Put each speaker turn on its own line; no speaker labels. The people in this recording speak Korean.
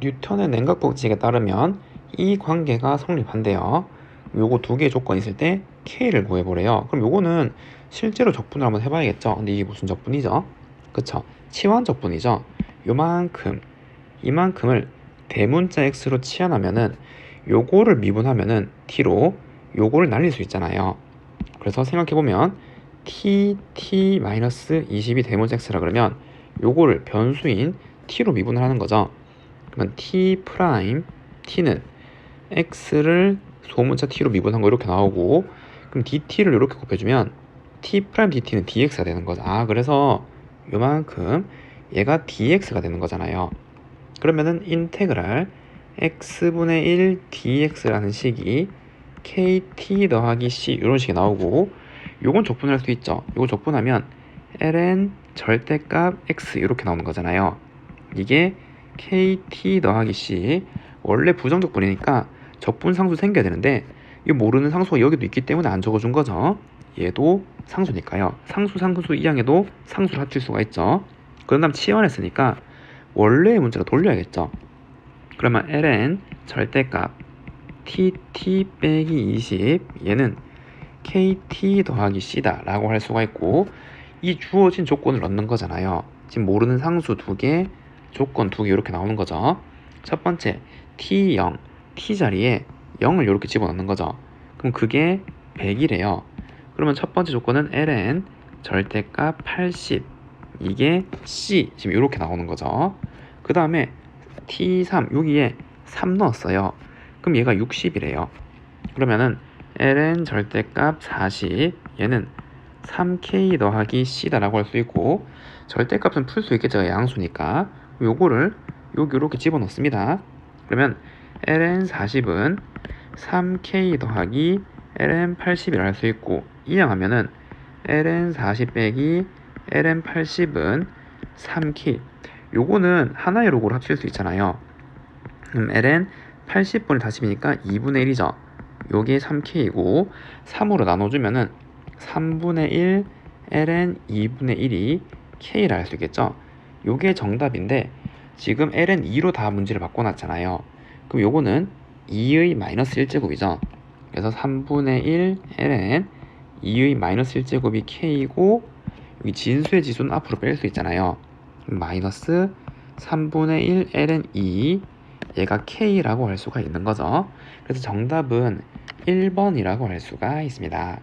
뉴턴의 냉각 법칙에 따르면 이 관계가 성립한대요. 요거 두 개의 조건이 있을 때 K를 구해보래요. 그럼 요거는 실제로 적분을 한번 해봐야겠죠. 근데 이게 무슨 적분이죠? 그쵸? 치환 적분이죠. 요만큼, 이만큼을 대문자 X로 치환하면은 요거를 미분하면은 T로 요거를 날릴 수 있잖아요. 그래서 생각해보면 T, T-20이 대문자 X라 그러면 요거를 변수인 T로 미분을 하는 거죠. 그러면 T 프라임 T는 X를 소문자 T로 미분한 거 이렇게 나오고 그럼 DT를 이렇게 곱해주면 T 프라임 DT는 DX가 되는 거죠. 아 그래서 요만큼 얘가 DX가 되는 거잖아요. 그러면은 인테그랄 x분의 1 dx라는 식이 kt 더하기 c 이런 식이 나오고 요건 적분할 수 있죠. 요거 적분하면 ln 절대값 x 이렇게 나오는 거잖아요. 이게 kt 더하기 c 원래 부정적분이니까 적분 상수 생겨야 되는데 이 모르는 상수가 여기도 있기 때문에 안 적어준 거죠. 얘도 상수니까요. 상수 상수 이항에도 상수를 합칠 수가 있죠. 그런 다음 치환했으니까 원래의 문자로 돌려야겠죠. 그러면 ln 절대값 tt 빼기 20 얘는 kt 더하기 c다 라고 할 수가 있고 이 주어진 조건을 넣는 거잖아요. 지금 모르는 상수 두 개, 조건 두 개 이렇게 나오는 거죠. 첫 번째 t0, t 자리에 0을 이렇게 집어넣는 거죠. 그럼 그게 100이래요. 그러면 첫 번째 조건은 ln 절대값 80 이게 c 지금 이렇게 나오는 거죠. 그 다음에 t3 여기에 3 넣었어요. 그럼 얘가 60이래요. 그러면은 ln 절대값 40 얘는 3k 더하기 c다라고 할 수 있고 절대값은 풀 수 있겠죠 양수니까 요거를 여기 이렇게 집어넣습니다. 그러면 ln 40은 3k 더하기 ln 80이라 할 수 있고 이항하면은 ln 40 빼기 ln 80은 3k 요거는 하나의 로고로 합칠 수 있잖아요. 그럼 ln 80분의 40이니까 2분의 1이죠. 요게 3k이고 3으로 나눠주면은 3분의 1 ln 2분의 1이 k라 할 수 있겠죠. 요게 정답인데 지금 ln 2로 다 문제를 바꿔놨잖아요. 그럼 요거는 2의 마이너스 1제곱이죠. 그래서 3분의 1 ln 2의 마이너스 1제곱이 k이고 여기 진수의 지수는 앞으로 뺄 수 있잖아요. 마이너스 3분의 1 ln 2 얘가 k라고 할 수가 있는 거죠. 그래서 정답은 1번이라고 할 수가 있습니다.